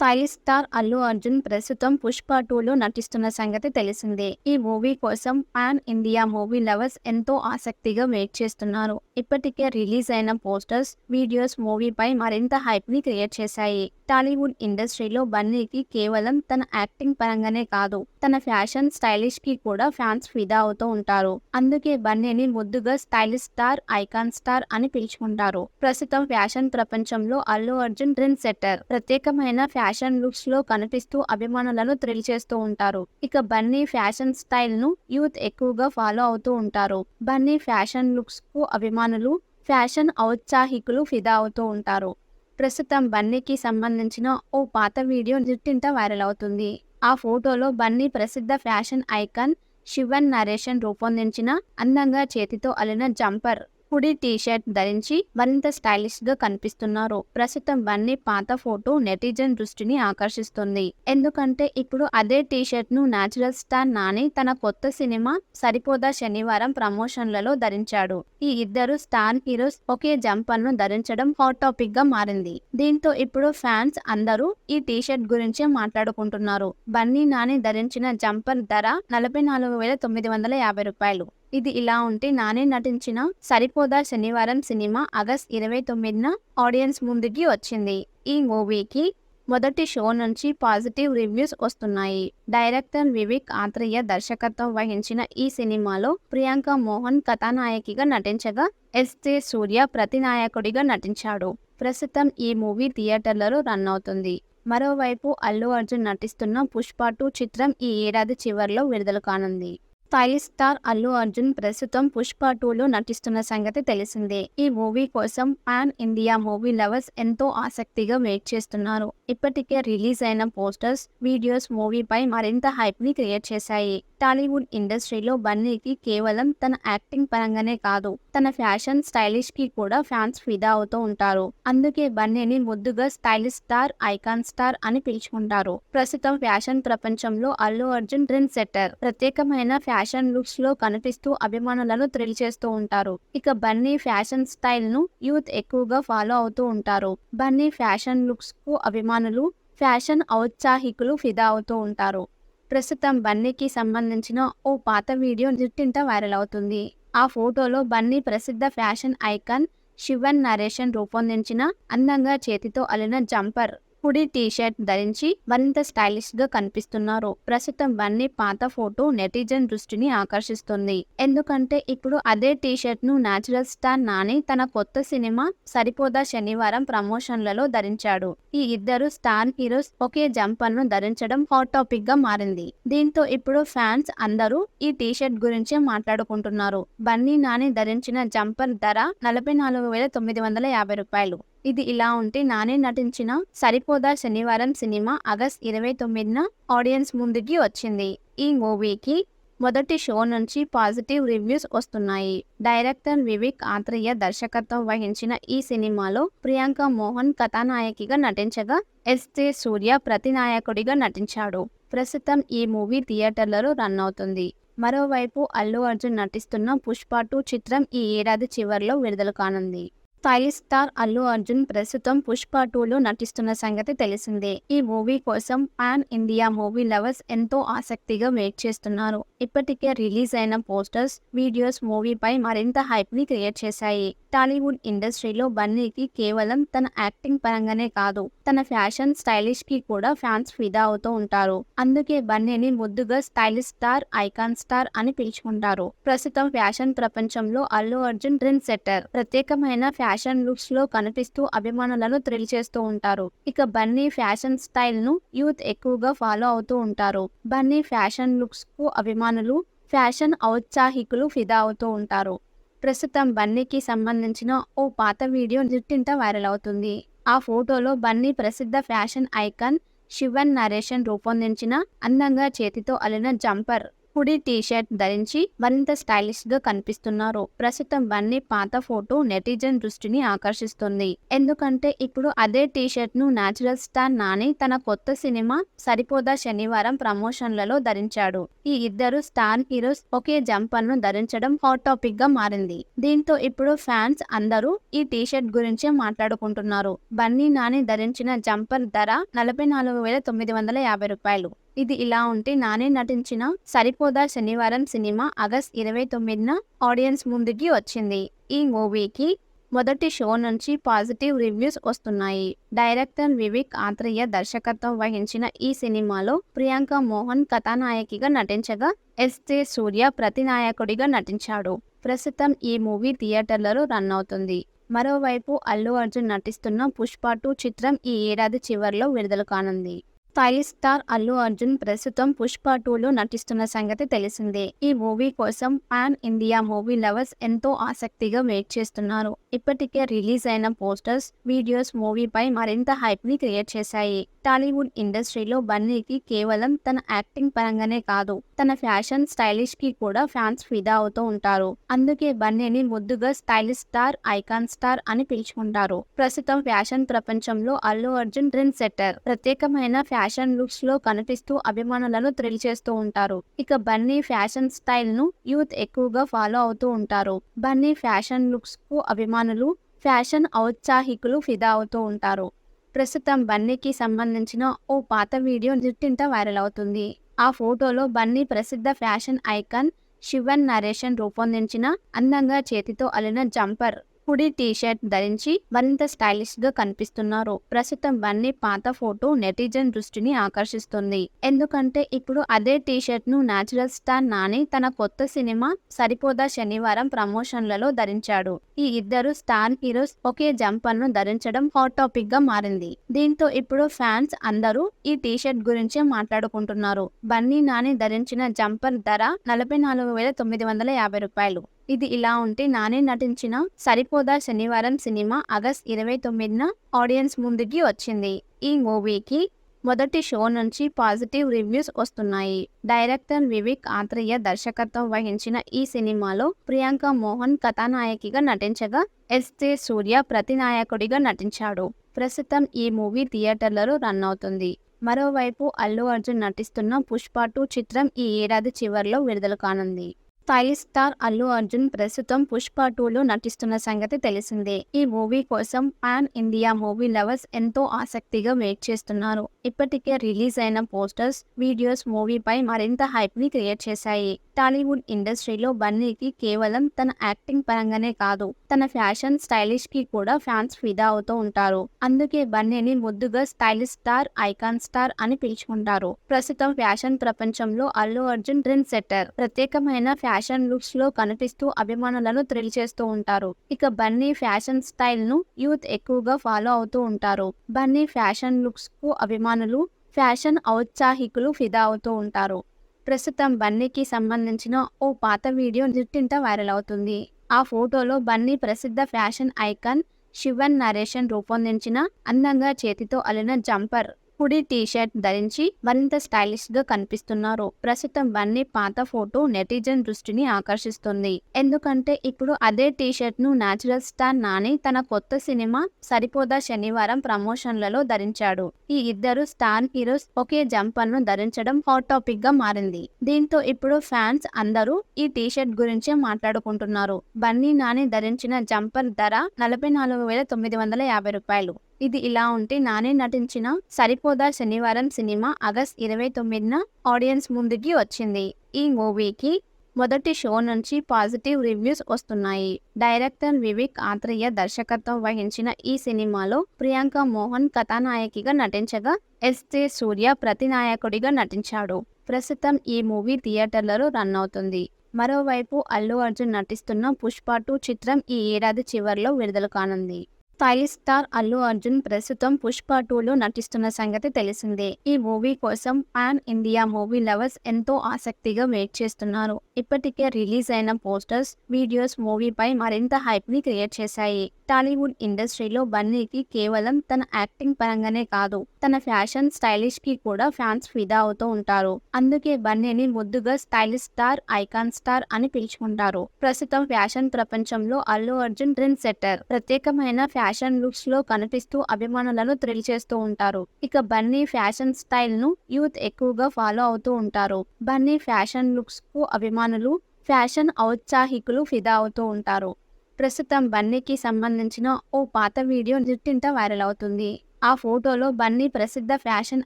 Stylish star Allu Arjun ప్రస్తుతం పుష్ప టూలో నటిస్తున్న సంగతి తెలిసిందే. ఈ మూవీ కోసం పాన్ ఇండియా మూవీ లవర్స్ ఎంతో ఆసక్తిగా వెయిట్ చేస్తున్నారు. ఇప్పటికే రిలీజ్ అయిన పోస్టర్స్ వీడియోస్ మూవీపై మరింత హైప్ని క్రియేట్ చేశాయి. టాలీవుడ్ ఇండస్ట్రీలో బన్నీకి కేవలం తన యాక్టింగ్ పరంగానే కాదు తన ఫ్యాషన్ స్టైలిష్కి కూడా ఫ్యాన్స్ ఫిదా అవుతూ ఉంటారు. అందుకే బన్నీని ముద్దుగా స్టైలిష్ స్టార్ ఐకాన్ స్టార్ అని పిలుచుకుంటారు. ప్రస్తుతం ఫ్యాషన్ ప్రపంచంలో అల్లు అర్జున్ ట్రెండ్ సెట్టర్. ప్రత్యేకమైన ఫ్యాషన్ లుక్స్లో కనిపిస్తూ అభిమానులను థ్రిల్ చేస్తూ ఉంటారు. ఇక బన్నీ ఫ్యాషన్ స్టైల్ను యూత్ ఎక్కువగా ఫాలో అవుతూ ఉంటారు. బన్నీ ఫ్యాషన్ లుక్స్కు అభిమానులు ఫ్యాషన్ ఔత్సాహికులు ఫిదా అవుతూ ఉంటారు. ప్రస్తుతం బన్నీకి సంబంధించిన ఓ పాత వీడియో నిట్టింట వైరల్ అవుతుంది. ఆ ఫోటోలో బన్నీ ప్రసిద్ధ ఫ్యాషన్ ఐకాన్ శివన్ నరేషన్ రూపొందించిన అందంగా చేతితో అలిన జంపర్. హుడీ టీషర్ట్ ధరించి మరింత స్టైలిష్గా కనిపిస్తున్నారు. ప్రస్తుతం బన్నీ పాత ఫోటో నెటిజన్ దృష్టిని ఆకర్షిస్తుంది. ఎందుకంటే ఇప్పుడు అదే టీషర్ట్ను నాచురల్ స్టార్ నాని తన కొత్త సినిమా సరిపోదా శనివారం ప్రమోషన్లలో ధరించాడు. ఈ ఇద్దరు స్టార్ హీరోస్ ఒకే జంపర్ను ధరించడం హాట్ టాపిక్గా మారింది. దీంతో ఇప్పుడు ఫ్యాన్స్ అందరూ ఈ టీషర్ట్ గురించే మాట్లాడుకుంటున్నారు. బన్నీ నాని ధరించిన జంపర్ ధర నలభై నాలుగు వేల తొమ్మిది వందల యాభై రూపాయలు. ఇది ఇలా ఉంటే నానే నటించిన సరిపోదా శనివారం సినిమా ఆగస్ట్ ఇరవై తొమ్మిదిన ఆడియన్స్ ముందుకి వచ్చింది. ఈ మూవీకి మొదటి షో నుంచి పాజిటివ్ రివ్యూస్ వస్తున్నాయి. డైరెక్టర్ వివేక్ ఆత్రేయ దర్శకత్వం వహించిన ఈ సినిమాలో ప్రియాంక మోహన్ కథానాయకిగా నటించగా ఎస్తే సూర్య ప్రతినాయకుడిగా నటించాడు. ప్రస్తుతం ఈ మూవీ థియేటర్లలో రన్ అవుతుంది. మరోవైపు అల్లు అర్జున్ నటిస్తున్న పుష్ప టూ చిత్రం ఈ ఏడాది చివరిలో విడుదల కానుంది. స్టైలిష్ స్టార్ అల్లు అర్జున్ ప్రస్తుతం పుష్ప టూలో నటిస్తున్న సంగతి తెలిసిందే. ఈ మూవీ కోసం పాన్ ఇండియా మూవీ లవర్స్ ఎంతో ఆసక్తిగా వెయిట్ చేస్తున్నారు. ఇప్పటికే రిలీజ్ అయిన పోస్టర్స్ వీడియోస్ మూవీపై మరింత హైప్ని క్రియేట్ చేశాయి. టాలీవుడ్ ఇండస్ట్రీలో బన్నీకి కేవలం తన యాక్టింగ్ పరంగానే కాదు తన ఫ్యాషన్ స్టైలిష్కి కూడా ఫ్యాన్స్ ఫిదా అవుతూ ఉంటారు. అందుకే బన్నీని ముద్దుగా స్టైలిష్ స్టార్ ఐకాన్ స్టార్ అని పిలుచుకుంటారు. ప్రస్తుతం ఫ్యాషన్ ప్రపంచంలో అల్లు అర్జున్ ట్రెండ్ సెట్టర్. ప్రత్యేకమైన ఫ్యాషన్ లుక్స్లో కనిపిస్తూ అభిమానులను థ్రిల్ చేస్తూ ఉంటారు. ఇక బన్నీ ఫ్యాషన్ స్టైల్ను యూత్ ఎక్కువగా ఫాలో అవుతూ ఉంటారు. బన్నీ ఫ్యాషన్ లుక్స్కు అభిమానులు ఫ్యాషన్ ఔత్సాహికులు ఫిదా అవుతూ ఉంటారు. ప్రస్తుతం బన్నీకి సంబంధించిన ఓ పాత వీడియో నిట్టింట వైరల్ అవుతుంది. ఆ ఫోటోలో బన్నీ ప్రసిద్ధ ఫ్యాషన్ ఐకాన్ శివన్ నరేషన్ రూపొందించిన అందంగా చేతితో అలిన జంపర్. హుడీ టీషర్ట్ ధరించి మరింత స్టైలిష్గా కనిపిస్తున్నారు. ప్రస్తుతం బన్నీ పాత ఫోటో నెటిజన్ దృష్టిని ఆకర్షిస్తుంది. ఎందుకంటే ఇప్పుడు అదే టీషర్ట్ను నాచురల్ స్టార్ నాని తన కొత్త సినిమా సరిపోదా శనివారం ప్రమోషన్లలో ధరించాడు. ఈ ఇద్దరు స్టార్ హీరోస్ ఒకే జంపర్ను ధరించడం హాట్ టాపిక్గా మారింది. దీంతో ఇప్పుడు ఫ్యాన్స్ అందరూ ఈ టీషర్ట్ గురించే మాట్లాడుకుంటున్నారు. బన్నీ నాని ధరించిన జంపర్ ధర నలభై నాలుగు వేల తొమ్మిది వందల యాభై రూపాయలు. ఇది ఇలా ఉంటే నానే నటించిన సరిపోదా శనివారం సినిమా ఆగస్ట్ ఇరవై తొమ్మిదిన ఆడియన్స్ ముందుకి వచ్చింది. ఈ మూవీకి మొదటి షో నుంచి పాజిటివ్ రివ్యూస్ వస్తున్నాయి. డైరెక్టర్ వివేక్ ఆత్రేయ దర్శకత్వం వహించిన ఈ సినిమాలో ప్రియాంక మోహన్ కథానాయకిగా నటించగా ఎస్జే సూర్య ప్రతినాయకుడిగా నటించాడు. ప్రస్తుతం ఈ మూవీ థియేటర్లలో రన్ అవుతుంది. మరోవైపు అల్లు అర్జున్ నటిస్తున్న పుష్ప టూ చిత్రం ఈ ఏడాది చివరిలో విడుదల కానుంది. స్టైల్ స్టార్ అల్లు అర్జున్ ప్రస్తుతం పుష్ప టూలో నటిస్తున్న సంగతి తెలిసిందే. ఈ మూవీ కోసం పాన్ ఇండియా మూవీ లవర్స్ ఎంతో ఆసక్తిగా వెయిట్ చేస్తున్నారు. ఇప్పటికే రిలీజ్ అయిన పోస్టర్స్ వీడియోస్ మూవీపై మరింత హైప్ని క్రియేట్ చేశాయి. టాలీవుడ్ ఇండస్ట్రీలో బన్నీకి కేవలం తన యాక్టింగ్ పరంగానే కాదు తన ఫ్యాషన్ స్టైలిష్కి కూడా ఫ్యాన్స్ ఫిదా అవుతూ ఉంటారు. అందుకే బన్నీని ముద్దుగా స్టైలిష్ స్టార్ ఐకాన్ స్టార్ అని పిలుచుకుంటారు. ప్రస్తుతం ఫ్యాషన్ ప్రపంచంలో అల్లు అర్జున్ ట్రెండ్ సెట్టర్. ప్రత్యేకమైన ఫ్యాషన్ లుక్స్లో కనిపిస్తూ అభిమానులను థ్రిల్ చేస్తూ ఉంటారు. ఇక బన్నీ ఫ్యాషన్ స్టైల్ను యూత్ ఎక్కువగా ఫాలో అవుతూ ఉంటారు. బన్నీ ఫ్యాషన్ లుక్స్కు అభిమానులు ఫ్యాషన్ ఔత్సాహికులు ఫిదా అవుతూ ఉంటారు. ప్రస్తుతం బన్నీకి సంబంధించిన ఓ పాత వీడియో నిట్టింట వైరల్ అవుతుంది. ఆ ఫోటోలో బన్నీ ప్రసిద్ధ ఫ్యాషన్ ఐకాన్ శివన్ నరేషన్ రూపొందించిన అందంగా చేతితో అలిన జంపర్. హుడీ టీషర్ట్ ధరించి మరింత స్టైలిష్గా కనిపిస్తున్నారు. ప్రస్తుతం బన్నీ పాత ఫోటో నెటిజన్ దృష్టిని ఆకర్షిస్తుంది. ఎందుకంటే ఇప్పుడు అదే టీషర్ట్ను న్యాచురల్ స్టార్ నాని తన కొత్త సినిమా సరిపోదా శనివారం ప్రమోషన్లలో ధరించాడు. ఈ ఇద్దరు స్టార్ హీరోస్ ఒకే జంపర్ను ధరించడం హాట్ టాపిక్గా మారింది. దీంతో ఇప్పుడు ఫ్యాన్స్ అందరూ ఈ టీషర్ట్ గురించే మాట్లాడుకుంటున్నారు. బన్నీ నాని ధరించిన జంపర్ ధర నలభై నాలుగు వేల తొమ్మిది వందల యాభై రూపాయలు. ఇది ఇలా ఉంటే నానే నటించిన సరిపోదా శనివారం సినిమా ఆగస్ట్ ఇరవై తొమ్మిదిన ఆడియన్స్ ముందుకి వచ్చింది. ఈ మూవీకి మొదటి షో నుంచి పాజిటివ్ రివ్యూస్ వస్తున్నాయి. డైరెక్టర్ వివేక్ ఆత్రేయ దర్శకత్వం వహించిన ఈ సినిమాలో ప్రియాంక మోహన్ కథానాయకిగా నటించగా ఎస్జే సూర్య ప్రతినాయకుడిగా నటించాడు. ప్రస్తుతం ఈ మూవీ థియేటర్లలో రన్ అవుతుంది. మరోవైపు అల్లు అర్జున్ నటిస్తున్న పుష్ప టూ చిత్రం ఈ ఏడాది చివరిలో విడుదల కానుంది. ఫైవ్ స్టార్ అల్లు అర్జున్ ప్రస్తుతం పుష్ప టూలో నటిస్తున్న సంగతి తెలిసిందే. ఈ మూవీ కోసం పాన్ ఇండియా మూవీ లవర్స్ ఎంతో ఆసక్తిగా వెయిట్ చేస్తున్నారు. ఇప్పటికే రిలీజ్ అయిన పోస్టర్స్ వీడియోస్ మూవీపై మరింత హైప్ని క్రియేట్ చేశాయి. టాలీవుడ్ ఇండస్ట్రీలో బన్నీకి కేవలం తన యాక్టింగ్ పరంగానే కాదు తన ఫ్యాషన్ స్టైలిష్కి కూడా ఫ్యాన్స్ ఫిదా అవుతూ ఉంటారు. అందుకే బన్నీని ముద్దుగా స్టైలిష్ స్టార్ ఐకాన్ స్టార్ అని పిలుచుకుంటారు. ప్రస్తుతం ఫ్యాషన్ ప్రపంచంలో అల్లు అర్జున్ ట్రెండ్ సెట్టర్. ప్రత్యేకమైన ఫ్యాషన్ లుక్స్లో కనిపిస్తూ అభిమానులను థ్రిల్ చేస్తూ ఉంటారు. ఇక బన్నీ ఫ్యాషన్ స్టైల్ను యూత్ ఎక్కువగా ఫాలో అవుతూ ఉంటారు. బన్నీ ఫ్యాషన్ లుక్స్కు అభిమానులు ఫ్యాషన్ ఔత్సాహికులు ఫిదా అవుతూ ఉంటారు. ప్రస్తుతం బన్నీకి సంబంధించిన ఓ పాత వీడియో జుట్టింట వైరల్ అవుతుంది. ఆ ఫోటోలో బన్నీ ప్రసిద్ధ ఫ్యాషన్ ఐకాన్ శివన్ నరేషన్ రూపొందించిన అందంగా చేతితో అలిన జంపర్. హుడీ టీ-షర్ట్ ధరించి మరింత స్టైలిష్గా కనిపిస్తున్నారు. ప్రస్తుతం బన్నీ పాత ఫోటో నెటిజన్ దృష్టిని ఆకర్షిస్తుంది. ఎందుకంటే ఇప్పుడు అదే టీ-షర్ట్ను న్యాచురల్ స్టార్ నాని తన కొత్త సినిమా సరిపోదా శనివారం ప్రమోషన్లలో ధరించాడు. ఈ ఇద్దరు స్టార్ హీరోస్ ఒకే జంపర్ను ధరించడం హాట్ టాపిక్గా మారింది. దీంతో ఇప్పుడు ఫ్యాన్స్ అందరూ ఈ టీ-షర్ట్ గురించే మాట్లాడుకుంటున్నారు. బన్నీ నాని ధరించిన జంపర్ ధర నలభై నాలుగు వేల తొమ్మిది వందల యాభై రూపాయలు. ఇది ఇలా ఉంటే నానే నటించిన సరిపోదా శనివారం సినిమా ఆగస్ట్ ఇరవై తొమ్మిదిన ఆడియన్స్ ముందుకి వచ్చింది. ఈ మూవీకి మొదటి షో నుంచి పాజిటివ్ రివ్యూస్ వస్తున్నాయి. డైరెక్టర్ వివేక్ ఆత్రేయ దర్శకత్వం వహించిన ఈ సినిమాలో ప్రియాంక మోహన్ కథానాయకిగా నటించగా ఎస్తే సూర్య ప్రతినాయకుడిగా నటించాడు. ప్రస్తుతం ఈ మూవీ థియేటర్లలో రన్ అవుతుంది. మరోవైపు అల్లు అర్జున్ నటిస్తున్న పుష్ప టూ చిత్రం ఈ ఏడాది చివరిలో విడుదల కానుంది. స్టైలిష్ స్టార్ అల్లు అర్జున్ ప్రస్తుతం పుష్ప టూలో నటిస్తున్న సంగతి తెలిసిందే. ఈ మూవీ కోసం పాన్ ఇండియా మూవీ లవర్స్ ఎంతో ఆసక్తిగా వెయిట్ చేస్తున్నారు. ఇప్పటికే రిలీజ్ అయిన పోస్టర్స్ వీడియోస్ మూవీపై మరింత హైప్ని క్రియేట్ చేశాయి. టాలీవుడ్ ఇండస్ట్రీలో బన్నీకి కేవలం తన యాక్టింగ్ పరంగానే కాదు తన ఫ్యాషన్ స్టైలిష్కి కూడా ఫ్యాన్స్ ఫిదా అవుతూ ఉంటారు. అందుకే బన్నీని ముద్దుగా స్టైలిష్ స్టార్ ఐకాన్ స్టార్ అని పిలుచుకుంటారు. ప్రస్తుతం ఫ్యాషన్ ప్రపంచంలో అల్లు అర్జున్ ట్రెండ్ సెట్టర్. ప్రత్యేకమైన ఫ్యాషన్ లుక్స్లో కనిపిస్తూ అభిమానులను థ్రిల్ చేస్తూ ఉంటారు. ఇక బన్నీ ఫ్యాషన్ స్టైల్ను యూత్ ఎక్కువగా ఫాలో అవుతూ ఉంటారు. బన్నీ ఫ్యాషన్ లుక్స్కు అభిమానులు ఫ్యాషన్ ఔత్సాహికులు ఫిదా అవుతూ ఉంటారు. ప్రస్తుతం బన్నీకి సంబంధించిన ఓ పాత వీడియో నిట్టింట వైరల్ అవుతుంది. ఆ ఫోటోలో బన్నీ ప్రసిద్ధ ఫ్యాషన్ ఐకాన్ శివన్ నరేషన్ రూపొందించిన అందంగా చేతితో అలిన జంపర్. హుడీ టీ-షర్ట్ ధరించి మరింత స్టైలిష్గా కనిపిస్తున్నారు. ప్రస్తుతం బన్నీ పాత ఫోటో నెటిజన్ దృష్టిని ఆకర్షిస్తుంది. ఎందుకంటే ఇప్పుడు అదే టీ-షర్ట్ను న్యాచురల్ స్టార్ నాని తన కొత్త సినిమా సరిపోదా శనివారం ప్రమోషన్లలో ధరించాడు. ఈ ఇద్దరు స్టార్ హీరోస్ ఒకే జంపర్ను ధరించడం హాట్ టాపిక్గా మారింది. దీంతో ఇప్పుడు ఫ్యాన్స్ అందరూ ఈ టీ-షర్ట్ గురించే మాట్లాడుకుంటున్నారు. బన్నీ నాని ధరించిన జంపర్ ధర నలభై నాలుగు వేల తొమ్మిది వందల యాభై రూపాయలు. ఇది ఇలా ఉంటే నానే నటించిన సరిపోదా శనివారం సినిమా ఆగస్ట్ ఇరవై తొమ్మిదిన ఆడియన్స్ ముందుకి వచ్చింది. ఈ మూవీకి మొదటి షో నుంచి పాజిటివ్ రివ్యూస్ వస్తున్నాయి. డైరెక్టర్ వివేక్ ఆత్రేయ దర్శకత్వం వహించిన ఈ సినిమాలో ప్రియాంక మోహన్ కథానాయకిగా నటించగా ఎస్జే సూర్య ప్రతినాయకుడిగా నటించాడు. ప్రస్తుతం ఈ మూవీ థియేటర్లలో రన్ అవుతుంది. మరోవైపు అల్లు అర్జున్ నటిస్తున్న పుష్ప టూ చిత్రం ఈ ఏడాది చివరిలో విడుదల కానుంది. స్టైలిష్ స్టార్ అల్లు అర్జున్ ప్రస్తుతం పుష్ప టూలో నటిస్తున్న సంగతి తెలిసిందే. ఈ మూవీ కోసం పాన్ ఇండియా మూవీ లవర్స్ ఎంతో ఆసక్తిగా వెయిట్ చేస్తున్నారు. ఇప్పటికే రిలీజ్ అయిన పోస్టర్స్ వీడియోస్ మూవీపై మరింత హైప్ని క్రియేట్ చేశాయి. టాలీవుడ్ ఇండస్ట్రీలో బన్నీకి కేవలం తన యాక్టింగ్ పరంగానే కాదు తన ఫ్యాషన్ స్టైలిష్కి కూడా ఫ్యాన్స్ ఫిదా అవుతూ ఉంటారు. అందుకే బన్నీని ముద్దుగా స్టైలిష్ స్టార్ ఐకాన్ స్టార్ అని పిలుచుకుంటారు. ప్రస్తుతం ఫ్యాషన్ ప్రపంచంలో అల్లు అర్జున్ ట్రెండ్ సెట్టర్. ప్రత్యేకమైన ఫ్యాషన్ లుక్స్లో కనిపిస్తూ అభిమానులను థ్రిల్ చేస్తూ ఉంటారు. ఇక బన్నీ ఫ్యాషన్ స్టైల్ను యూత్ ఎక్కువగా ఫాలో అవుతూ ఉంటారు. బన్నీ ఫ్యాషన్ లుక్స్కు అభిమానులు ఫ్యాషన్ ఔత్సాహికులు ఫిదా అవుతూ ఉంటారు. ప్రస్తుతం బన్నీకి సంబంధించిన ఓ పాత వీడియో నిట్టింట వైరల్ అవుతుంది. ఆ ఫోటోలో బన్నీ ప్రసిద్ధ ఫ్యాషన్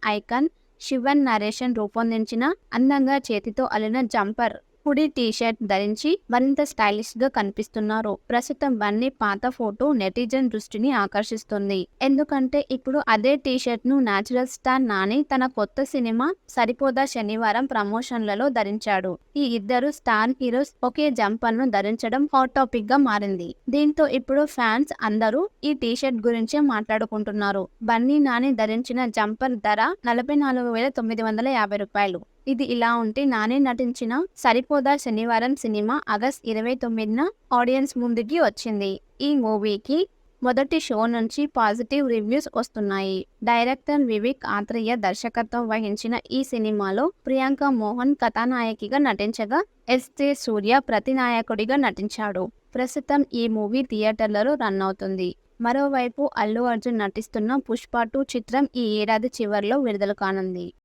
ఐకాన్ శివన్ నరేషన్ రూపొందించిన అందంగా చేతితో అల్లిన జంపర్. హుడీ టీషర్ట్ ధరించి మరింత స్టైలిష్గా కనిపిస్తున్నారు. ప్రస్తుతం బన్నీ పాత ఫోటో నెటిజన్ దృష్టిని ఆకర్షిస్తుంది. ఎందుకంటే ఇప్పుడు అదే టీషర్ట్ను నాచురల్ స్టార్ నాని తన కొత్త సినిమా సరిపోదా శనివారం ప్రమోషన్లలో ధరించాడు. ఈ ఇద్దరు స్టార్ హీరోస్ ఒకే జంపర్ను ధరించడం హాట్ టాపిక్గా మారింది. దీంతో ఇప్పుడు ఫ్యాన్స్ అందరూ ఈ టీషర్ట్ గురించే మాట్లాడుకుంటున్నారు. బన్నీ నాని ధరించిన జంపర్ ధర నలభై నాలుగు వేల తొమ్మిది వందల యాభై రూపాయలు. ఇది ఇలా ఉంటే నానే నటించిన సరిపోదా శనివారం సినిమా ఆగస్ట్ ఇరవై తొమ్మిదిన ఆడియన్స్ ముందుకి వచ్చింది. ఈ మూవీకి మొదటి షో నుంచి పాజిటివ్ రివ్యూస్ వస్తున్నాయి. డైరెక్టర్ వివేక్ ఆత్రేయ దర్శకత్వం వహించిన ఈ సినిమాలో ప్రియాంక మోహన్ కథానాయకిగా నటించగా ఎస్తే సూర్య ప్రతినాయకుడిగా నటించాడు. ప్రస్తుతం ఈ మూవీ థియేటర్లలో రన్ అవుతుంది. మరోవైపు అల్లు అర్జున్ నటిస్తున్న పుష్ప టూ చిత్రం ఈ ఏడాది చివరిలో విడుదల కానుంది.